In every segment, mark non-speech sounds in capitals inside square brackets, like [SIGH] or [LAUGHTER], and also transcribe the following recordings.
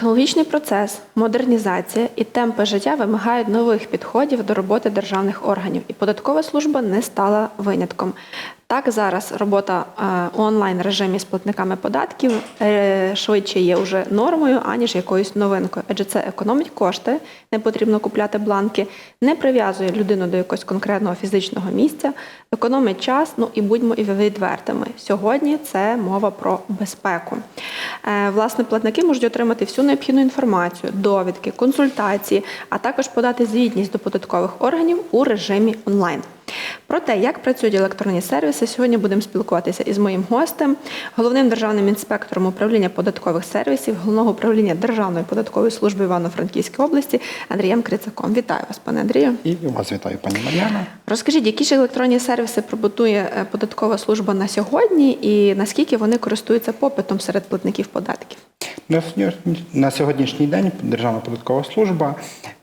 Технологічний процес, модернізація і темпи життя вимагають нових підходів до роботи державних органів, і податкова служба не стала винятком. Так, зараз робота е, у онлайн режимі з платниками податків е, швидше є вже нормою, аніж якоюсь новинкою, адже це економить кошти, не потрібно купляти бланки, не прив'язує людину до якогось конкретного фізичного місця, економить час. Ну і будьмо і відвертими. Сьогодні це мова про безпеку. Е, Власне, платники можуть отримати всю необхідну інформацію, довідки, консультації, а також подати звітність до податкових органів у режимі онлайн. Про те, як працюють електронні сервіси, сьогодні будемо спілкуватися із моїм гостем, головним державним інспектором управління податкових сервісів, головного управління Державної податкової служби Івано-Франківської області Андрієм Крицаком. Вітаю вас, пане Андрію. І вас вітаю, пані Мар'яна. Розкажіть, які ж електронні сервіси пробутує е, податкова служба на сьогодні, і наскільки вони користуються попитом серед платників податків? На сьогоднішній день Державна податкова служба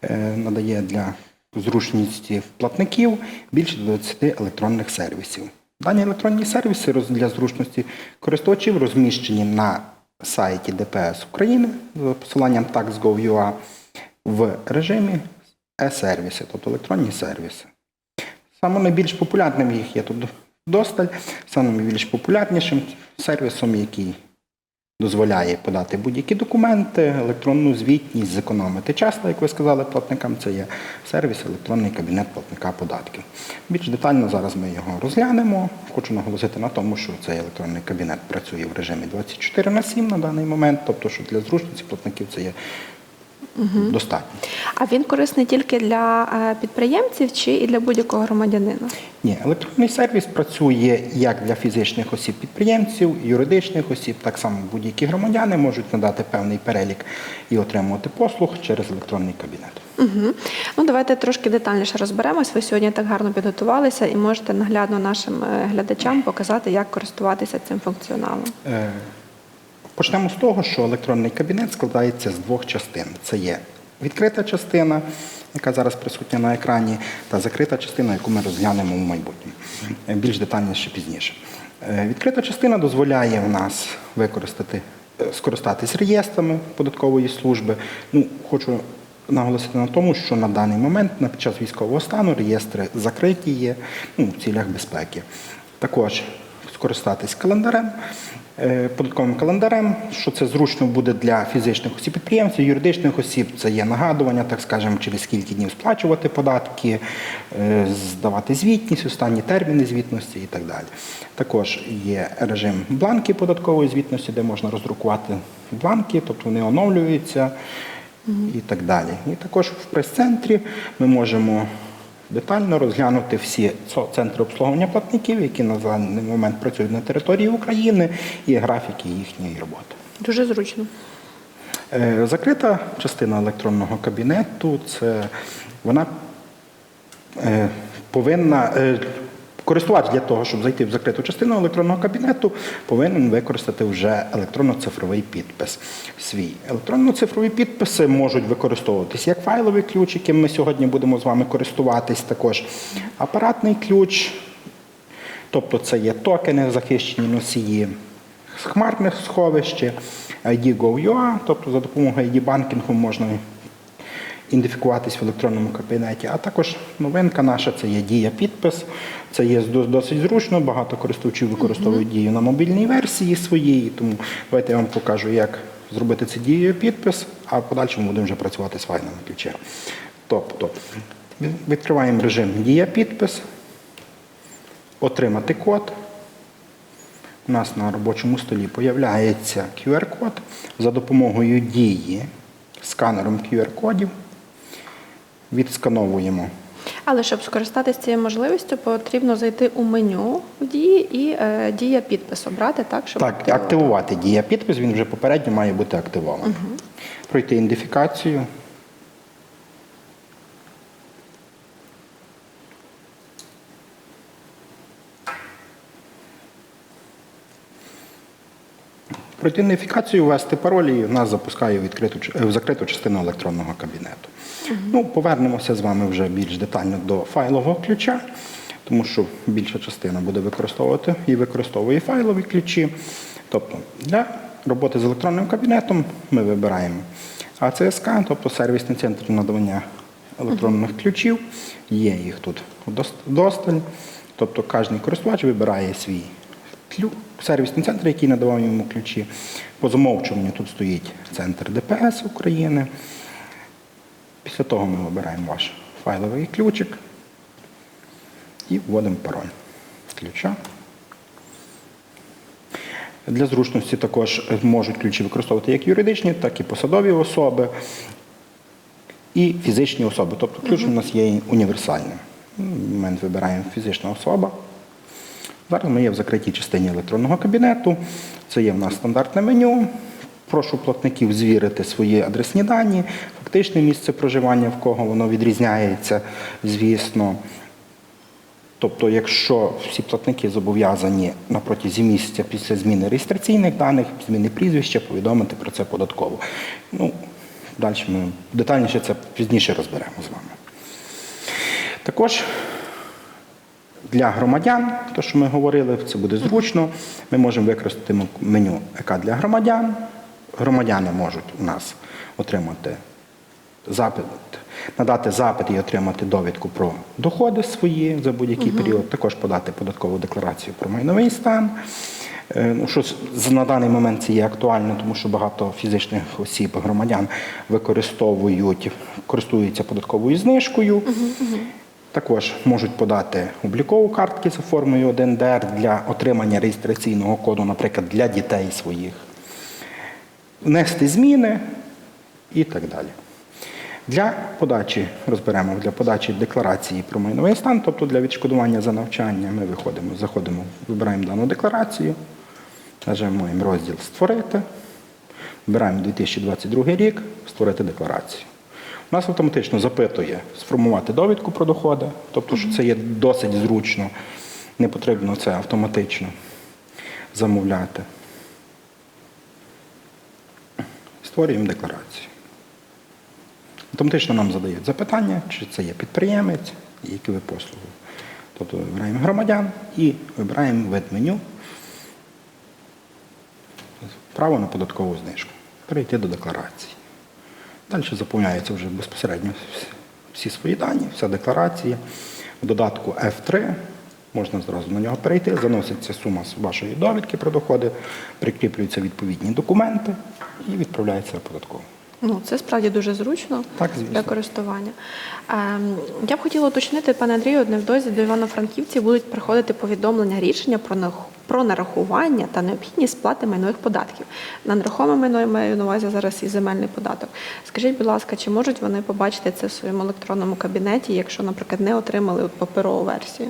е, надає для зручності платників більше 20 електронних сервісів. Дані електронні сервіси для зручності користувачів розміщені на сайті ДПС України за посиланням tax.gov.ua в режимі е-сервіси, тобто електронні сервіси. Саме найбільш популярним їх є тут досталь, найбільш популярнішим сервісом, який дозволяє подати будь-які документи, електронну звітність, зекономити час, як ви сказали платникам, це є сервіс електронний кабінет платника податків. Більш детально зараз ми його розглянемо. Хочу наголосити на тому, що цей електронний кабінет працює в режимі 24 на 7 на даний момент, тобто, що для зручності платників це є достатньо. А він корисний тільки для е, підприємців чи і для будь-якого громадянина? Ні, електронний сервіс працює як для фізичних осіб-підприємців, юридичних осіб, так само будь-які громадяни можуть надати певний перелік і отримувати послуг через електронний кабінет. Угу. Ну, давайте трошки детальніше розберемось. Ви сьогодні так гарно підготувалися і можете наглядно нашим е, глядачам показати, як користуватися цим функціоналом. Е, Почнемо з того, що електронний кабінет складається з двох частин. Це є відкрита частина, яка зараз присутня на екрані, та закрита частина, яку ми розглянемо в майбутньому. Більш детальніше пізніше. Е, Відкрита частина дозволяє в нас використати, е, скористатись реєстрами податкової служби. Ну, хочу наголосити на тому, що на даний момент, на під час військового стану, реєстри закриті є ну, в цілях безпеки. Також скористатись календарем, податковим календарем, що це зручно буде для фізичних осіб підприємців, юридичних осіб. Це є нагадування, так скажемо, через скільки днів сплачувати податки, е, здавати звітність, останні терміни звітності і так далі. Також є режим бланки податкової звітності, де можна роздрукувати бланки, тобто вони оновлюються і так далі. І також в прес-центрі ми можемо детально розглянути всі центри обслуговування платників, які на даний момент працюють на території України, і графіки їхньої роботи. Дуже зручно. Е, Закрита частина електронного кабінету це вона е, повинна. Користувач для того, щоб зайти в закриту частину електронного кабінету, повинен використати вже електронно-цифровий підпис свій. Електронно-цифрові підписи можуть використовуватись як файловий ключ, яким ми сьогодні будемо з вами користуватись, також апаратний ключ, тобто це є токени, захищені носії з хмарних сховищ, ID.gov.ua, тобто за допомогою ID банкінгу можна ідентифікуватись в електронному кабінеті. А також новинка наша це є дія підпис. Це є досить зручно. Багато користувачів використовують дію на мобільній версії своїй. Тому давайте я вам покажу, як зробити це дією підпис, а в подальшому будемо вже працювати з файлами ключем. Тобто відкриваємо режим дія підпис, отримати код. У нас на робочому столі появляється QR-код за допомогою дії сканером QR-кодів. Відскановуємо. Але щоб скористатися цією можливістю, потрібно зайти у меню в дії і е, дія підпис обрати, так? Щоб Так, активувати дія підпис, він вже попередньо має бути активований. Пройти ідентифікацію. Ідентифікацію, ввести пароль і нас запускає в, відкриту, в закриту частину електронного кабінету. Ну, повернемося з вами вже більш детально до файлового ключа, тому що більша частина буде використовувати і використовує файлові ключі. Тобто для роботи з електронним кабінетом ми вибираємо АЦСК, тобто сервісний центр надавання електронних ключів. Є їх тут дос- досталь. Тобто кожен користувач вибирає свій сервісний центр, який надавав йому ключі. По замовчуванню тут стоїть центр ДПС України. Після того ми вибираємо ваш файловий ключик і вводимо пароль ключа. Для зручності також можуть ключі використовувати як юридичні, так і посадові особи і фізичні особи. Тобто ключ у нас є універсальним. Ми вибираємо фізична особа. Зараз ми є в закритій частині електронного кабінету. Це є в нас стандартне меню. Прошу платників звірити свої адресні дані, фактичне місце проживання, в кого воно відрізняється, звісно. Тобто, якщо всі платники зобов'язані на протязі місяця після зміни реєстраційних даних, зміни прізвища, повідомити про це податково. Ну, далі ми детальніше це пізніше розберемо з вами. Також для громадян, то що ми говорили, це буде зручно. Ми можемо використати меню ЕК для громадян. Громадяни можуть у нас отримати запит, надати запит і отримати довідку про доходи свої за будь-який період, також подати податкову декларацію про майновий стан. Е, Ну, що на даний момент це є актуально, тому що багато фізичних осіб, громадян використовують, користуються податковою знижкою. Також можуть подати облікову картки за формою 1ДР для отримання реєстраційного коду, наприклад, для дітей своїх, внести зміни і так далі. Для подачі, розберемо, для подачі декларації про майновий стан, тобто для відшкодування за навчання, ми виходимо, заходимо, вибираємо дану декларацію, нажимаємо розділ Створити, вибираємо 2022 рік, створити декларацію. Нас автоматично запитує сформувати довідку про доходи, тобто що це є досить зручно, не потрібно це автоматично замовляти. Створюємо декларацію. Автоматично нам задають запитання, чи це є підприємець, які ви послуги. Тобто вибираємо громадян і вибираємо вид меню, право на податкову знижку. Перейти до декларації. Далі заповняються вже безпосередньо всі свої дані, вся декларація. В додатку F3 можна зразу на нього перейти, заноситься сума з вашої довідки про доходи, прикріплюються відповідні документи і відправляється в податкову. Ну, це справді дуже зручно Так, для користування. Ем, я б хотіла уточнити, пане Андрію, невдовзі до Івано-Франківців будуть приходити повідомлення рішення про про нарахування та необхідність сплати майнових податків. На нерухоме майно маю на увазі зараз і земельний податок. Скажіть, будь ласка, чи можуть вони побачити це в своєму електронному кабінеті, якщо, наприклад, не отримали паперову версію?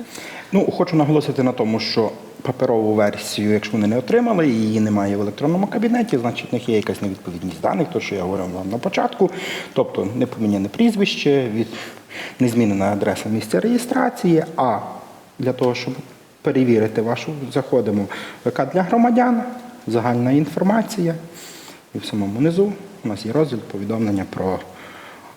Ну, хочу наголосити на тому, що паперову версію, якщо вони не отримали, її немає в електронному кабінеті, значить в них є якась невідповідність даних, то що я говорив вам на початку. Тобто не поміняне прізвище, від, не змінена адреса місця реєстрації, а для того, щоб перевірити вашу, заходимо в ВК для громадян, загальна інформація. І в самому низу у нас є розділ повідомлення про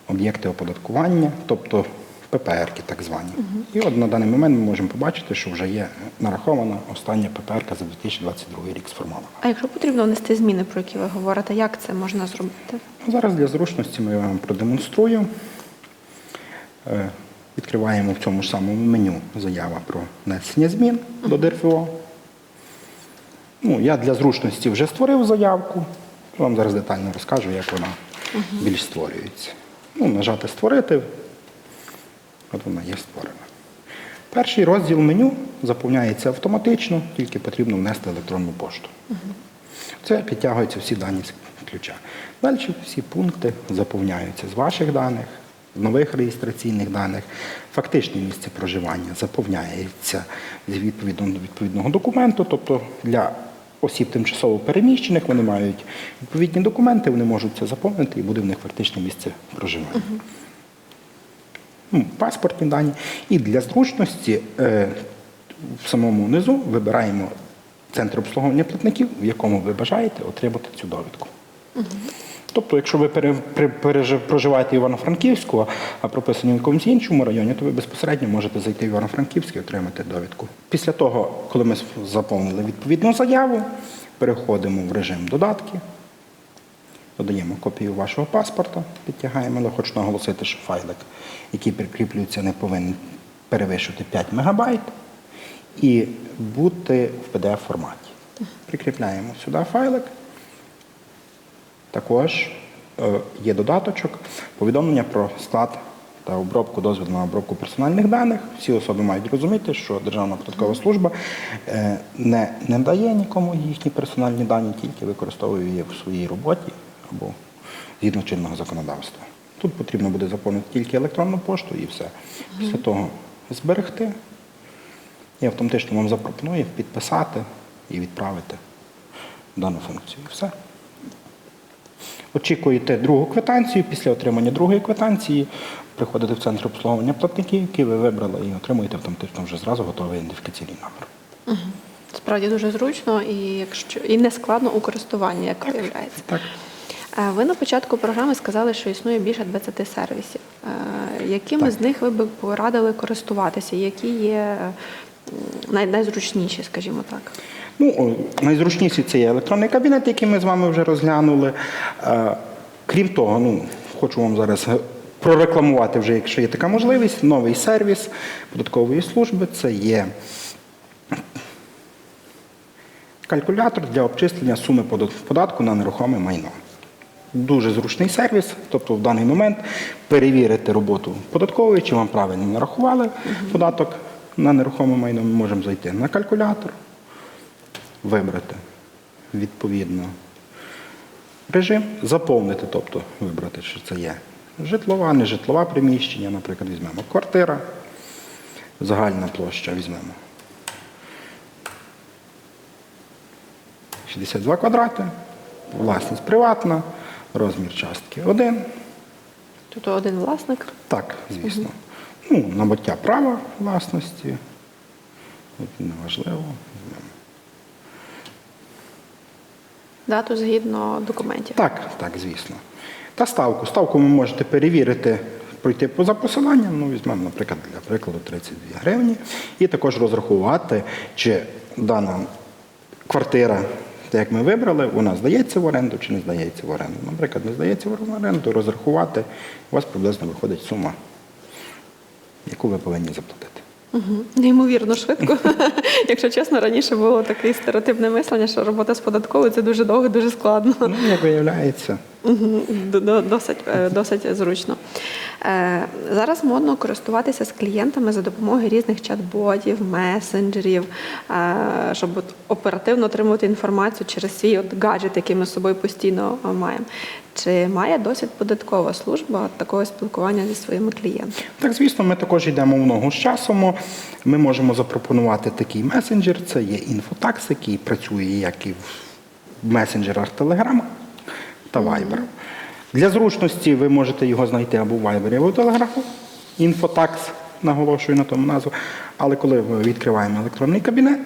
об'єкти оподаткування, тобто ППР так звані. І от на даний момент ми можемо побачити, що вже є нарахована остання ППР за 2022 рік сформована. А якщо потрібно внести зміни, про які ви говорите, як це можна зробити? Зараз для зручності ми вам продемонструю. Відкриваємо в цьому ж самому меню заява про внесення змін до ДРФО. Ну, я для зручності вже створив заявку. Вам зараз детально розкажу, як вона більш створюється. Ну, нажати Створити. От вона є створена. Перший розділ меню заповняється автоматично, тільки потрібно внести електронну пошту. Це підтягуються всі дані з ключа. Далі всі пункти заповняються з ваших даних, нових реєстраційних даних. Фактичне місце проживання заповняється з відповідного, відповідного документу. Тобто для осіб тимчасово переміщених вони мають відповідні документи, вони можуть це заповнити і буде в них фактичне місце проживання. Паспортні дані. І для зручності е, в самому низу вибираємо центр обслуговування платників, в якому ви бажаєте отримати цю довідку. Тобто, якщо ви проживаєте Івано-Франківську, а прописані в якомусь іншому районі, то ви безпосередньо можете зайти в Івано-Франківськ і отримати довідку. Після того, коли ми заповнили відповідну заяву, переходимо в режим додатки, додаємо копію вашого паспорта, підтягаємо, але хочу наголосити, що файлик, який прикріплюється, не повинен перевищувати 5 МБ і бути в PDF форматі. Прикріпляємо сюди файлик. Також е, є додаточок, повідомлення про склад та обробку дозволу на обробку персональних даних. Всі особи мають розуміти, що Державна податкова служба е, не, не дає нікому їхні персональні дані, тільки використовує її в своїй роботі або згідно чинного законодавства. Тут потрібно буде заповнити тільки електронну пошту і все. Після того зберегти. І автоматично вам запропонує підписати і відправити дану функцію. І все. Очікуєте другу квитанцію. Після отримання другої квитанції приходите в центр обслуговування платників, який ви вибрали, і отримуєте автоматично вже зразу готовий ідентифікаційний номер. Справді дуже зручно і якщо і не складно у користуванні, як виявляється. Так. Е, Ви на початку програми сказали, що існує більше 20 сервісів. Е, Якими Так. з них ви б порадили користуватися? Які є най- найзручніші, скажімо так? Ну, найзручніший це є електронний кабінет, який ми з вами вже розглянули. Е, Крім того, ну, хочу вам зараз е, прорекламувати вже, якщо є така можливість, новий сервіс податкової служби це є калькулятор для обчислення суми податку на нерухоме майно. Дуже зручний сервіс, тобто в даний момент перевірити роботу податкової, чи вам правильно нарахували податок на нерухоме майно. Ми можемо зайти на калькулятор, вибрати відповідно режим, заповнити, тобто вибрати, що це є житлова, не житлова приміщення, наприклад, візьмемо квартира, загальна площа візьмемо 62 квадрати, власність приватна, розмір частки 1. Тут один власник. Так, звісно. Ну, набуття права власності. Неважливо. Візьмемо. Дату згідно документів. Так, так, звісно. Та ставку. Ставку ви можете перевірити, пройти поза посиланням. Ну, візьмемо, наприклад, для прикладу 32 гривні. І також розрахувати, чи дана квартира, як ми вибрали, вона здається в оренду чи не здається в оренду. Наприклад, не здається в оренду, розрахувати, у вас приблизно виходить сума, яку ви повинні заплатити. Неймовірно швидко. [LAUGHS] Якщо чесно, раніше було таке стереотипне мислення, що робота з податковою це дуже довго, дуже складно. Ну, як виявляється, Досить, е, досить зручно. Е, Зараз модно користуватися з клієнтами за допомогою різних чат-ботів, месенджерів, е, щоб оперативно отримувати інформацію через свій от гаджет, який ми з собою постійно маємо. Чи має досвід податкова служба такого спілкування зі своїми клієнтами? Так, звісно, ми також йдемо в ногу з часом. Ми можемо запропонувати такий месенджер. Це є інфотакс, який працює як і в месенджерах Telegram та Viber. Для зручності ви можете його знайти або в Viber, або в Telegram. Інфотакс, наголошую на тому назву. Але коли ми відкриваємо електронний кабінет,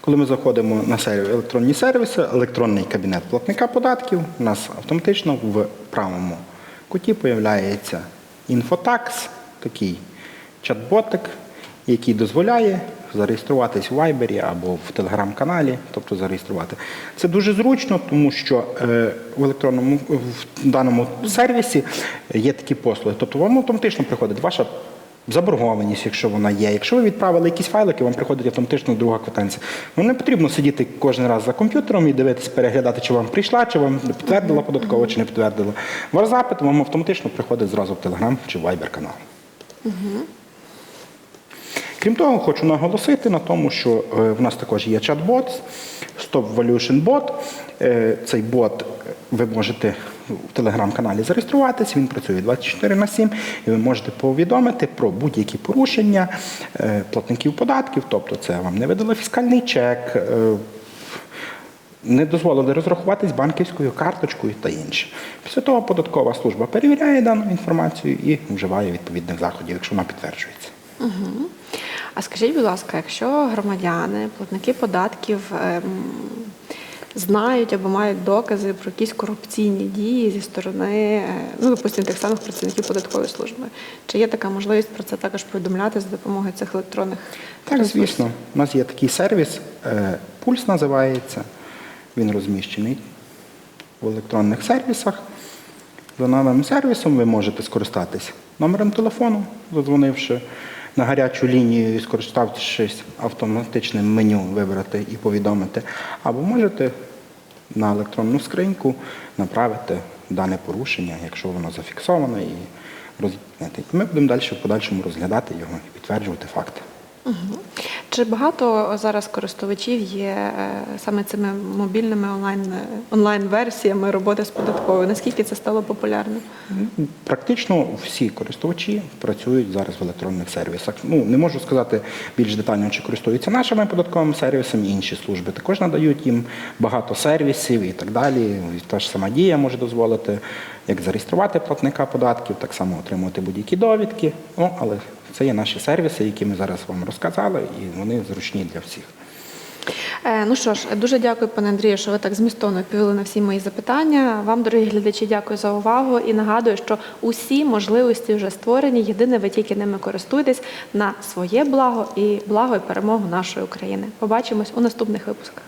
коли ми заходимо на електронні сервіси, електронний кабінет платника податків, у нас автоматично в правому куті появляється інфотакс, такий чат-ботик, який дозволяє зареєструватись в Вайбері або в телеграм-каналі, тобто зареєструвати. Це дуже зручно, тому що е, в електронному в даному сервісі є такі послуги. Тобто вам автоматично приходить ваша заборгованість, якщо вона є. Якщо ви відправили якісь файлики, вам приходить автоматично друга квитанція. Вам не потрібно сидіти кожен раз за комп'ютером і дивитися, переглядати, чи вам прийшла, чи вам підтвердила податково, чи не підтвердила. Ваш запит вам автоматично приходить зразу в Telegram чи Viber канал. Крім того, хочу наголосити на тому, що е, в нас також є чат-бот, Stop Valuation Bot. Е, Цей бот ви можете в телеграм-каналі зареєструватися, він працює 24 на 7, і ви можете повідомити про будь-які порушення е, платників податків, тобто це вам не видали фіскальний чек, не дозволили розрахуватись банківською карточкою та інше. Після того податкова служба перевіряє дану інформацію і вживає відповідних заходів, якщо вона підтверджується. Угу. А скажіть, будь ласка, якщо громадяни, платники податків ем, знають або мають докази про якісь корупційні дії зі сторони, е, ну, допустимо, тих самих працівників податкової служби, чи є така можливість про це також повідомляти за допомогою цих електронних Так, звісно. У нас є такий сервіс, е, пульс називається. Він розміщений в електронних сервісах. За новим сервісом ви можете скористатись номером телефону, задзвонивши на гарячу лінію скориставшись автоматичним меню, вибрати і повідомити, або можете на електронну скриньку направити дане порушення, якщо воно зафіксоване, і роз'яснити. Ми будемо далі в подальшому розглядати його і підтверджувати факти. Чи багато зараз користувачів є е, саме цими мобільними онлайн онлайн версіями роботи з податковою? Наскільки це стало популярним? Практично всі користувачі працюють зараз в електронних сервісах. Ну не можу сказати більш детально, чи користуються нашими податковими сервісами, інші служби також надають їм багато сервісів і так далі. І Та ж сама дія може дозволити як зареєструвати платника податків, так само отримувати будь-які довідки. Ну але це є наші сервіси, які ми зараз вам розказали, і вони зручні для всіх. Е, Ну що ж, дуже дякую, пане Андрію, що ви так змістовно відповіли на всі мої запитання. Вам, дорогі глядачі, дякую за увагу і нагадую, що усі можливості вже створені. Єдине, ви тільки ними користуйтесь на своє благо і благо і перемогу нашої України. Побачимось у наступних випусках.